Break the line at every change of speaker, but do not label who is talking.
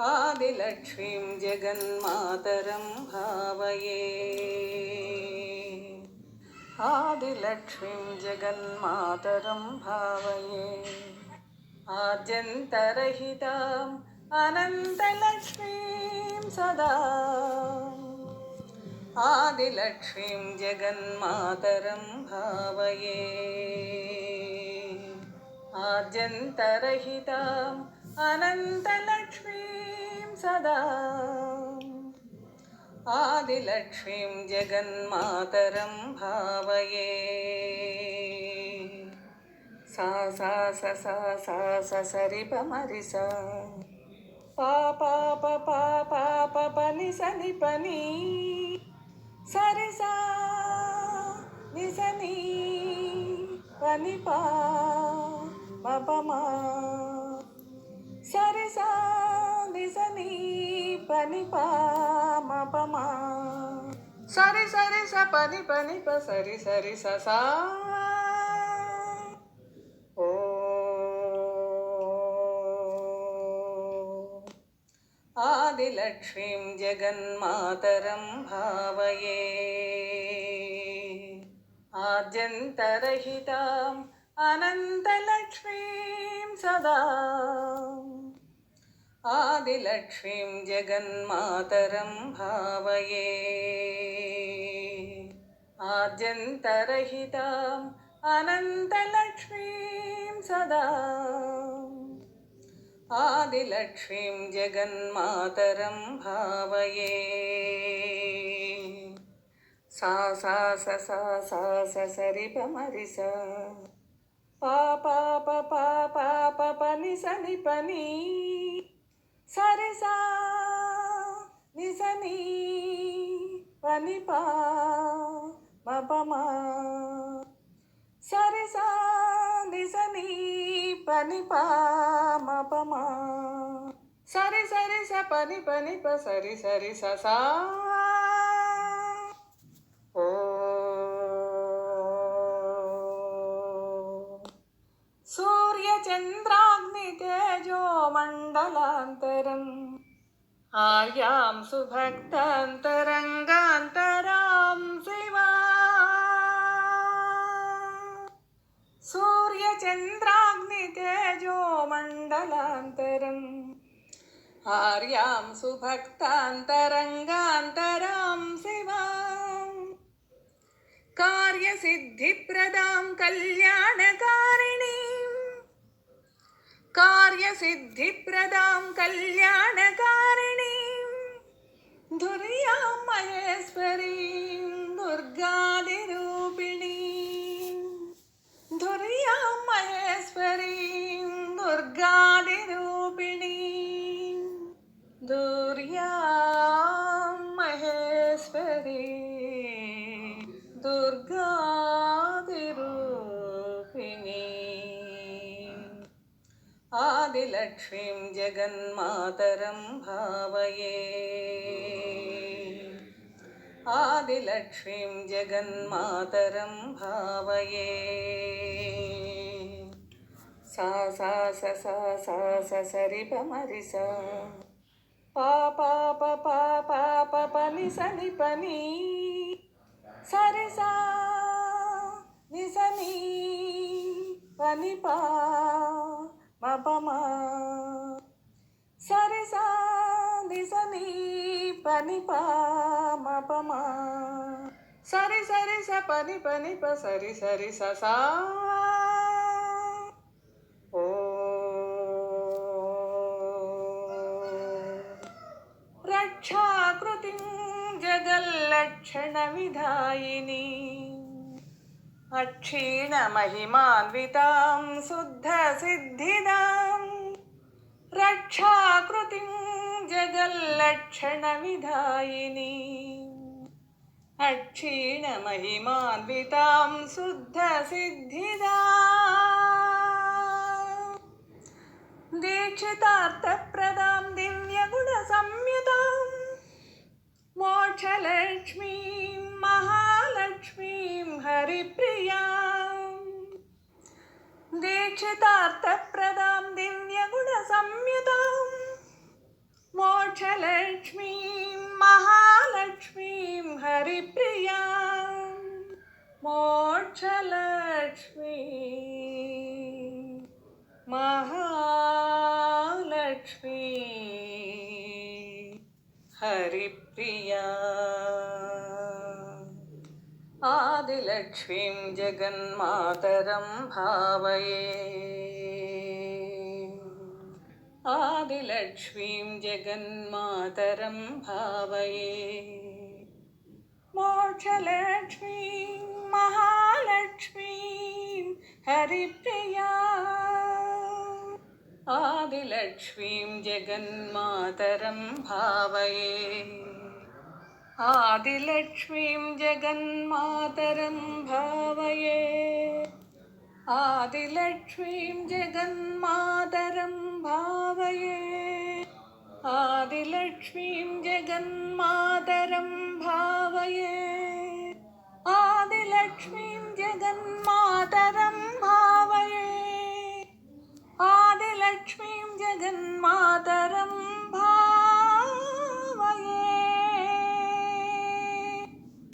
ആദിലക്ഷ്മീം ജഗന്മാതരം ഭാവയേ. ആദിലക്ഷ്മീം ജഗന്മാതരം ഭാവയേ. ആദ്യന്തരഹിതാം അനന്തലക്ഷ്മീം സദാ. ആദിലക്ഷ്മീം ജഗന്മാതരം ഭാവയേ. ആദ്യന്തരഹിതാം അനന്തലക്ഷ്മീ सदा आदिलक्ष्मीं जगन्मातरं भावये सा सा स सा सा स सरिपमरिसा पापा पपा पाप पनि सनि पनि सरिसा निसनि पनि पा पपमा పని పా మపమా సరి సరి స పని పని ప సరి సరి స సా ఓ आदिलक्ष्मीं जगन्मातरं भावये आद्यन्तरहिताम् अनन्तलक्ष्मीं सदा आदिलक्ष्मीं जगन्मातरं भावये। आद्यन्तरहिताम् अनन्तलक्ष्मीं सदा। आदिलक्ष्मीं जगन्मातरं भावये। सा सा, स, सा सा, स सरिपमरि सा సరసా నిసని పనిపా మపమా. సరసా నిసని పనిపా మపమా. సరి సరి స పని పని ప సరి సరి ససా ఓ. సూర్య చంద్రాగ్నితే मङ्गलान्तरम् आर्यां सुभक्तान्तरङ्गान्तरां न्द्राग्नि तेजोमण्डलान्तरम् आर्यां सुभक्तान्तरङ्गान्तरां शिवा। कार्यसिद्धिप्रदां कल्याणकारिणी കാര്യസിദ്ധിപ്രദാം കല്യാണകാരിണീം. ദുർയാം മഹേശ്വരീം ദുർഗാതിരൂപിണീം. ദുർയാം മഹേശ്വരീം ദുർഗാതിരൂപിണീം. ദുർയാം മഹേശ്വരീം आदिलक्ष्मीं जगन्मातरं भावये। आदिलक्ष्मीं जगन्मातरं भावये। सा सा, स, सा सा, स सरिपमरि सा पा पा सनि, पनि। सरि सा निसनि पनि, पा। మపమా సరి సా నిసని పని పా మపమా సరి సరి స పని పని ప సరి సరి స సా ఓ రక్షాకృతిం జగల్లక్షణవిధాయిని अक्षीणमहिमान्वितां शुद्धसिद्धिदां रक्षाकृतिं जगल्लक्षणविधायिनी। अक्षीणमहिमान्वितां शुद्धसिद्धिदा। दीक्षितार्थप्रदां दिव्यगुणसंयुतां दीक्षितार्थप्रदां दिव्यगुणसंयुतां मोक्षलक्ष्मीं महालक्ष्मीं हरिप्रिया मोक्षलक्ष्मी महालक्ष्मी। आदिलक्ष्मीं जगन्मातरं भावये। आदिलक्ष्मीं जगन्मातरं भावये। मोक्षलक्ष्मीं महालक्ष्मीं हरिप्रिया। आदिलक्ष्मीं जगन्मातरं भावये। ആദിലക്ഷ്മീം ജഗന്മാതരം ഭാവയേ. ആദിലക്ഷ്മീം ജഗന്മാതരം ഭാവയേ. ആദിലക്ഷ്മീം ജഗന്മാതരം ഭാവയേ. ആദിലക്ഷ്മീം ജഗന്മാതരം ഭാവയേ. ആദിലക്ഷ്മീം ജഗന്മാതരം